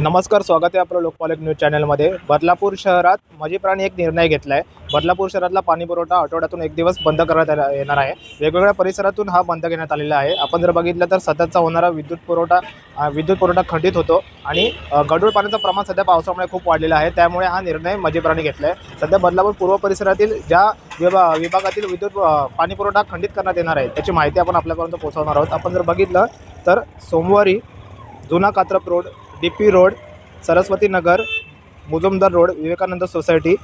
नमस्कार स्वागत आहे आपलं लोकपालक न्यूज चॅनलमध्ये. बदलापूर शहरात मजी प्राणी एक निर्णय घेतला आहे बदलापूर शहरातला पाणी पुरवठा आठवड्यातून एक दिवस बंद करण्यात येणार- येणार आहे. वेगवेगळ्या परिसरातून हा बंद घेण्यात आलेला आहे. आपण जर बघितलं तर सततचा होणारा विद्युत पुरवठा विद्युत पुरवठा खंडित होतो आणि गडूळ पाण्याचं प्रमाण सध्या पावसामुळे खूप वाढलेलं आहे. त्यामुळे हा निर्णय मजेप्राणी घेतला आहे सध्या बदलापूर पूर्व परिसरातील ज्या विभा विभागातील विद्युत पाणी पुरवठा खंडित करण्यात येणार आहे त्याची माहिती आपण आपल्यापर्यंत पोहोचवणार आहोत. आपण जर बघितलं तर सोमवारी जुना Katrap road D P road Saraswati Nagar Mujumdar road Vivekanand society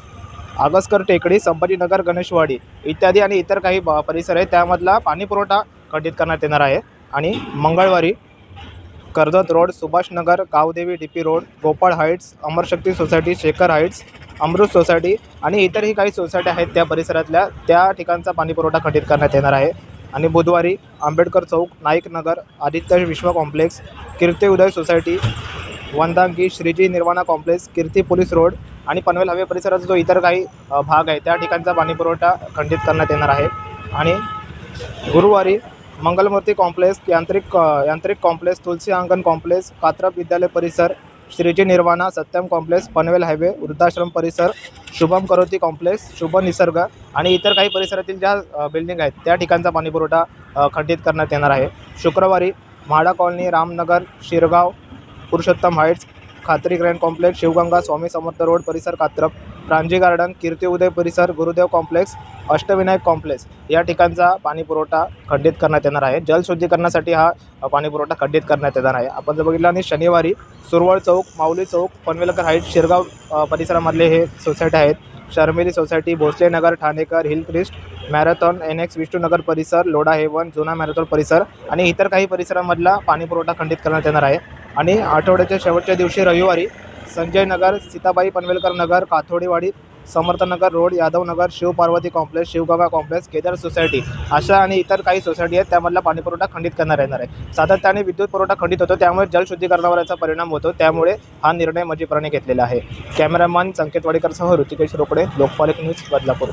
Agaskar टेकडी संभाजीनगर गणेशवाडी इत्यादी आणि इतर काही ब- परिसर आहेत. त्यामधला पाणीपुरवठा खंडित करण्यात येणार आहे. आणि मंगळवारी Karjat road Subhashnagar Gavdevi D P road Gopal heights Amarshakti society Shekhar heights Amrut society आणि इतरही काही सोसायटी आहेत त्या परिसरातल्या. त्या ठिकाणचा पाणीपुरवठा खंडित करण्यात येणार आहे. आणि बुधवारी आंबेडकर चौक Naik Nagar Aditya Vishwa complex Kirti Uday society Vandangi Shreeji Nirvana complex Kirti police road आणि पनवेल हवे परिसराचा जो इतर काही भाग आहे त्या ठिकाणचा पाणीपुरवठा खंडित करण्यात येणार आहे. आणि गुरुवारी मंगलमूर्ती कॉम्प्लेक्स यांत्रिक यांत्रिक कॉम्प्लेक्स तुलसी अंगण कॉम्प्लेक्स कात्रप विद्यालय परिसर श्रीजी निर्वाणा सत्यम कॉम्प्लेक्स पनवेल हायवे वृद्धाश्रम परिसर शुभम करोती कॉम्प्लेक्स शुभ निसर्ग आणि इतर काही परिसरातील ज्या बिल्डिंग आहेत त्या ठिकाणचा पाणीपुरवठा खंडित करण्यात येणार आहे. शुक्रवारी MHADA colony Ramnagar Shirgaon Purushottam heights Khatri grand complex Shivganga Swami Samarth road परिसर कात्रप रांजी गार्डन कीर्ती उदय परिसर गुरुदेव कॉम्प्लेक्स अष्टविनायक कॉम्प्लेक्स. या ठिकाणचा पाणीपुरवठा खंडित करण्यात येणार आहे. जलशुद्धीकरणासाठी हा पाणीपुरवठा खंडित करण्यात येणार आहे. आपण जर बघितलं आणि शनिवारी सुरवळ चौक माऊली चौक पनवेलकर हाईट शिरगाव परिसरामधले हे सोसायटी आहेत. Sharmili society Bhosale Nagar Thanekar hill crest marathon N X Vishnunagar परिसर लोढा हेवन जुना मॅरेथॉन परिसर आणि इतर काही परिसरामधला पाणीपुरवठा खंडित करण्यात येणार आहे. आणि आठवड्याच्या शेवटच्या दिवशी रविवारी Sanjay Nagar Sitabai Panvelkar Nagar Kathodiwadi Samarthnagar road Yadavnagar Shiv Parvati complex Shivganga complex Kedar society अशा आणि इतर काही सोसायटी आहेत त्यामधला पाणीपुरवठा खंडित करण्यात येणार आहे. सातत्याने विद्युत पुरवठा खंडित होतो त्यामुळे जलशुद्धीकरणावर याचा परिणाम होतो त्यामुळे हा निर्णय मजीपराने घेतलेला आहे. कॅमेरामॅन संकेत वाडीकरसह ऋतिकेश रोकडे लोकपालिक न्यूज बदलापूर.